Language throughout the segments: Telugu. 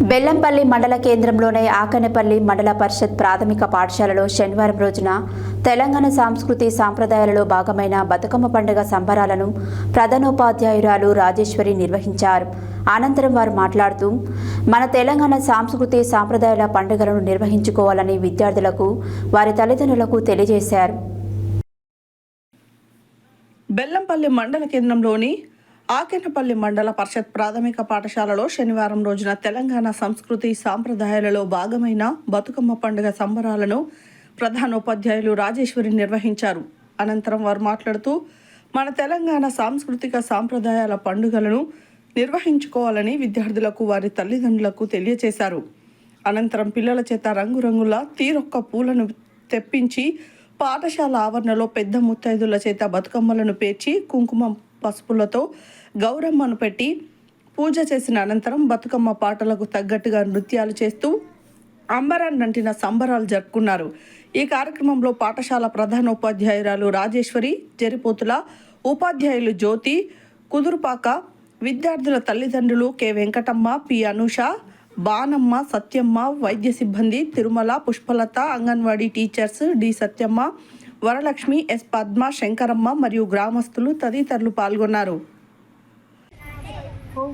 బెల్లంపల్లి మండల కేంద్రంలోని ఆకనేపల్లి మండల పరిషత్ ప్రాథమిక పాఠశాలలో శనివారం రోజున తెలంగాణ సాంస్కృతి సాంప్రదాయాలలో భాగమైన బతుకమ్మ పండుగ సంబరాలను ప్రధానోపాధ్యాయురాలు రాజేశ్వరి నిర్వహించారు. అనంతరం వారు మాట్లాడుతూ మన తెలంగాణ సాంస్కృతి సాంప్రదాయాల పండుగలను నిర్వహించుకోవాలని విద్యార్థులకు వారి తల్లిదండ్రులకు తెలియజేశారు. బెల్లంపల్లి మండల కేంద్రంలోని ఆకెనపల్లి మండల పరిషత్ ప్రాథమిక పాఠశాలలో శనివారం రోజున తెలంగాణ సంస్కృతి సాంప్రదాయాలలో భాగమైన బతుకమ్మ పండుగ సంబరాలను ప్రధానోపాధ్యాయులు రాజేశ్వరి నిర్వహించారు. అనంతరం వారు మాట్లాడుతూ మన తెలంగాణ సాంస్కృతిక సాంప్రదాయాల పండుగలను నిర్వహించుకోవాలని విద్యార్థులకు వారి తల్లిదండ్రులకు తెలియజేశారు అనంతరం పిల్లల చేత రంగురంగుల తీరొక్క పూలను తెప్పించి పాఠశాల ఆవరణలో పెద్ద ముత్తైదుల చేత బతుకమ్మలను పేర్చి కుంకుమ పసుపులతో గౌరమ్మను పెట్టి పూజ చేసిన అనంతరం బతుకమ్మ పాటలకు తగ్గట్టుగా నృత్యాలు చేస్తూ అంబరాన్ని నంటిన సంబరాలు జరుపుకున్నారు. ఈ కార్యక్రమంలో పాఠశాల ప్రధానోపాధ్యాయురాలు రాజేశ్వరి జరిపోతుల ఉపాధ్యాయులు జ్యోతి కుదురుపాక విద్యార్థుల తల్లిదండ్రులు కె. వెంకటమ్మ పి. అనుష బానమ్మ సత్యమ్మ వైద్య సిబ్బంది Tirumala Pushpalatha anganwadi teachers D. Satyamma Varalakshmi S Padma Shankaramma మరియు గ్రామస్తులు తదితరులు పాల్గొన్నారు. Oh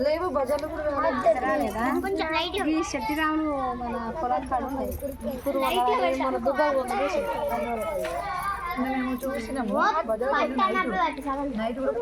లేవు బజార్లు కూడా ఈ శెట్టిరాములు మన పొలం కాడ మన దుబాయ్ ఉన్నది మేము చూసినాము. నైట్ కూడా